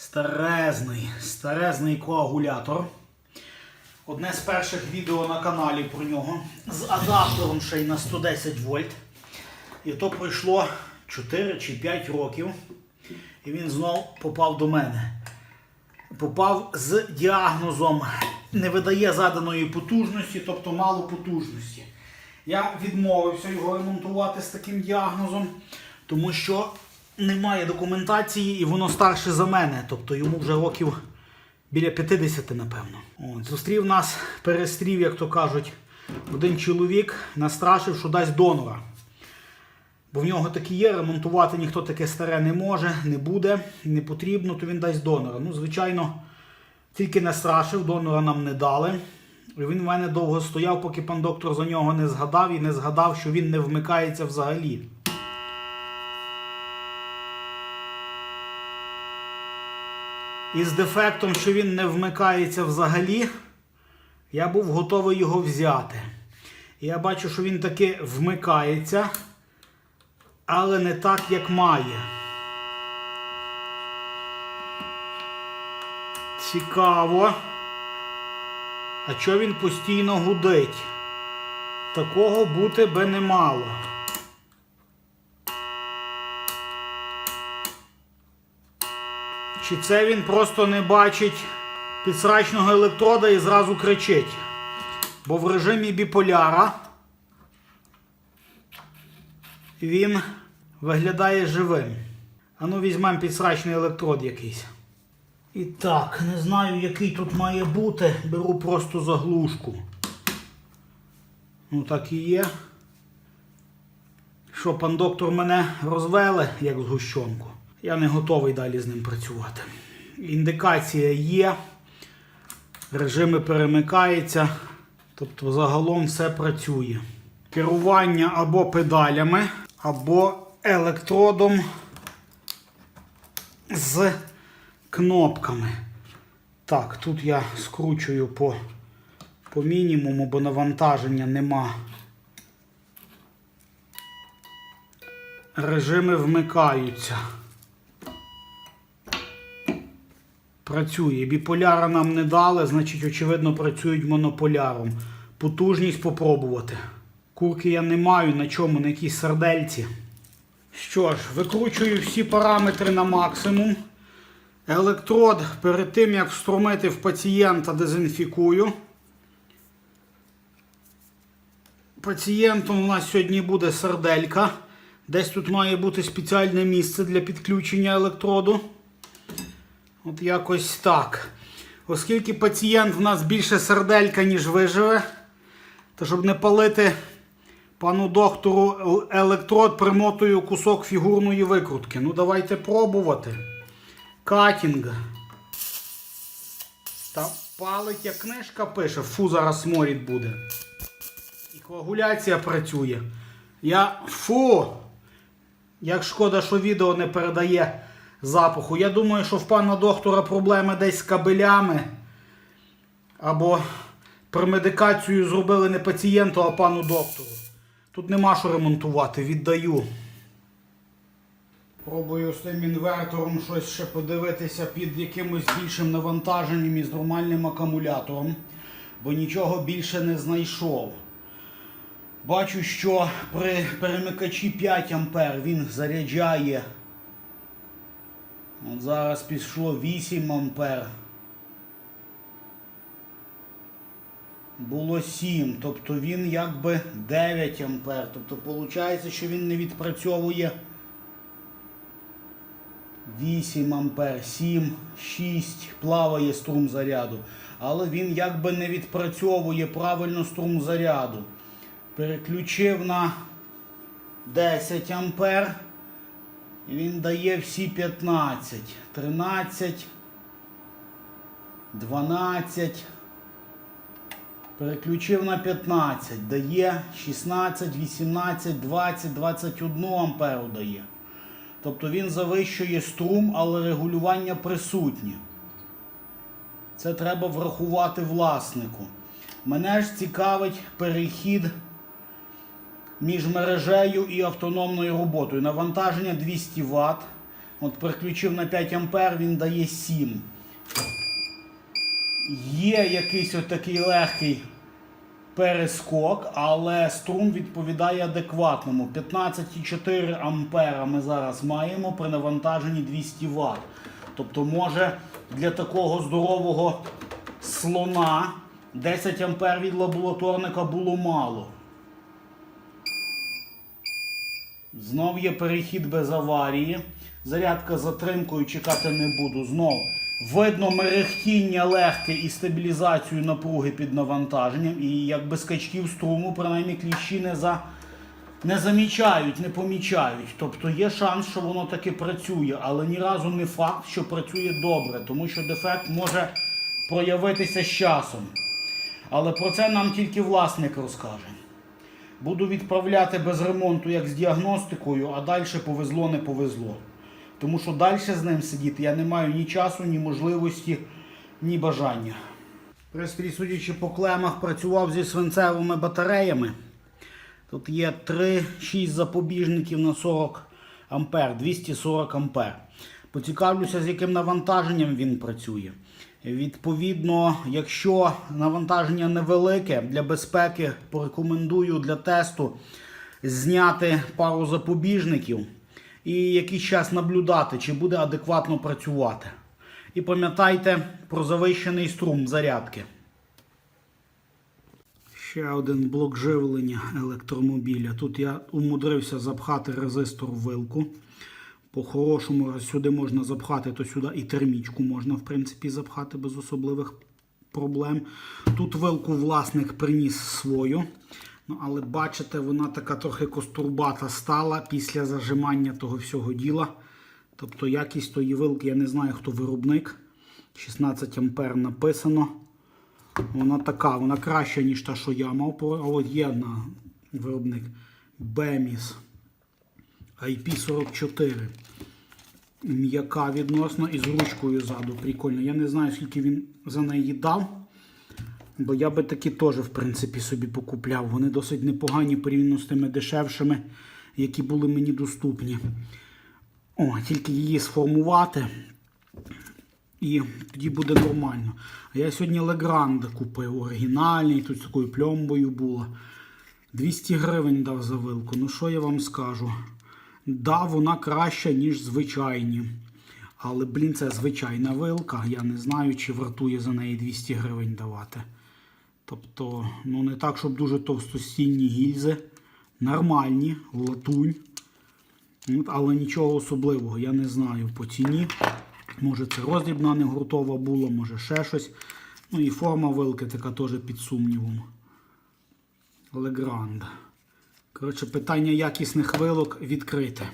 Старезний, старезний коагулятор. Одне з перших відео на каналі про нього. З адаптером ще й на 110 вольт. І то пройшло 4 чи 5 років. І він знов попав до мене. Попав з діагнозом не видає заданої потужності, тобто мало потужності. Я відмовився його ремонтувати з таким діагнозом, тому що немає документації і воно старше за мене. Тобто йому вже років біля 50, напевно. От, зустрів нас, перестрів, як то кажуть, один чоловік, настрашив, що дасть донора. Бо в нього такі є, ремонтувати ніхто таке старе не може, не буде, не потрібно, то він дасть донора. Ну, звичайно, тільки не страшив, донора нам не дали. І він в мене довго стояв, поки пан доктор за нього не згадав і не згадав, що він не вмикається взагалі. І з дефектом, що він не вмикається взагалі, я був готовий його взяти. Я бачу, що він таки вмикається, але не так, як має. Цікаво. А чого він постійно гудить? Такого бути би не мало. Чи це він просто не бачить підсрачного електрода і зразу кричить? Бо в режимі біполяра він виглядає живим. Ану візьмемо підсрачний електрод якийсь. І так, не знаю, який тут має бути. Беру просто заглушку. Ну так і є. Що, пан доктор мене розвели, як згущенку. Я не готовий далі з ним працювати. Індикація є. Режими перемикаються. Тобто загалом все працює. Керування або педалями, або електродом з кнопками. Так, тут я скручую по, по мінімуму, бо навантаження нема. Режими вмикаються. Працює. Біполяра нам не дали, значить, очевидно, працюють монополяром. Потужність попробувати. Курки я не маю на чому, на якійсь сардельці. Що ж, викручую всі параметри на максимум. Електрод перед тим, як встромити в пацієнта, дезінфікую. Пацієнтом у нас сьогодні буде сарделька. Десь тут має бути спеціальне місце для підключення електроду. От якось так. Оскільки пацієнт в нас більше серделька, ніж виживе, то щоб не палити пану доктору електрод, примотую кусок фігурної викрутки. Ну, давайте пробувати. Катінг. Та палить, як книжка пише, фу, зараз сморід буде. І коагуляція працює. Я фу. Як шкода, що відео не передає запаху. Я думаю, що в пана доктора проблеми десь з кабелями. Або премедикацію зробили не пацієнту, а пану доктору. Тут нема що ремонтувати, віддаю. Пробую з тим інвертором щось ще подивитися під якимось більшим навантаженням і з нормальним акумулятором, бо нічого більше не знайшов. Бачу, що при перемикачі 5 А він заряджає. От зараз пішло 8 А. Було 7, тобто він якби 9 А. Тобто виходить, що він не відпрацьовує 8 ампер, 7, 6 плаває струм заряду. Але він якби не відпрацьовує правильно струм заряду. Переключив на 10 ампер. Він дає всі 15, 13, 12. Переключив на 15, дає 16, 18, 20, 21 амперу дає. Тобто він завищує струм, але регулювання присутнє. Це треба врахувати власнику. Мене ж цікавить перехід між мережею і автономною роботою. Навантаження 200 Вт. От переключив на 5 ампер, він дає 7. Є якийсь отакий легкий перескок, але струм відповідає адекватному. 15,4 ампера ми зараз маємо при навантаженні 200 Вт. Тобто, може для такого здорового слона 10 ампер від лабораторника було мало. Знов є перехід без аварії. Зарядка затримкою чекати не буду. Знов видно мерехтіння легке і стабілізацію напруги під навантаженням. І якби скачків струму, принаймні кліщі не, за... не замічають, не помічають. Тобто є шанс, що воно таки працює, але ні разу не факт, що працює добре, тому що дефект може проявитися з часом. Але про це нам тільки власник розкаже. Буду відправляти без ремонту, як з діагностикою, а далі повезло, не повезло. Тому що далі з ним сидіти я не маю ні часу, ні можливості, ні бажання. Пристрій, судячи по клемах, працював зі свинцевими батареями. Тут є 3-6 запобіжників на 40 ампер, 240 ампер. Поцікавлюся, з яким навантаженням він працює. Відповідно, якщо навантаження невелике, для безпеки порекомендую для тесту зняти пару запобіжників і якийсь час наблюдати, чи буде адекватно працювати. І пам'ятайте про завищений струм зарядки. Ще один блок живлення електромобіля. Тут я умудрився запхати резистор в вилку. По-хорошому, сюди можна запхати, то сюди і термічку можна, в принципі, запхати без особливих проблем. Тут вилку власник приніс свою. Ну, але бачите, вона така трохи костурбата стала після зажимання того всього діла. Тобто якість тої вилки, я не знаю, хто виробник. 16 ампер написано. Вона така, вона краща, ніж та, що я мав. А от є на виробник Bemis IP44. М'яка відносно і з ручкою ззаду. Прикольно. Я не знаю, скільки він за неї дав. Бо я би такі теж, в принципі, собі покупляв. Вони досить непогані порівняно з тими дешевшими, які були мені доступні. О, тільки її сформувати. І тоді буде нормально. А я сьогодні Легранд купив оригінальний, тут з такою пльомбою було. 200 гривень дав за вилку. Ну що я вам скажу? Да, вона краща, ніж звичайні. Але, блін, це звичайна вилка. Я не знаю, чи вартує за неї 200 гривень давати. Тобто, ну не так, щоб дуже товстостінні гільзи. Нормальні, латунь. Але нічого особливого, я не знаю по ціні. Може це роздрібна не гуртова була, може ще щось. Ну і форма вилки така теж під сумнівом. Легранд. Коротше, питання якісних вилок відкрите.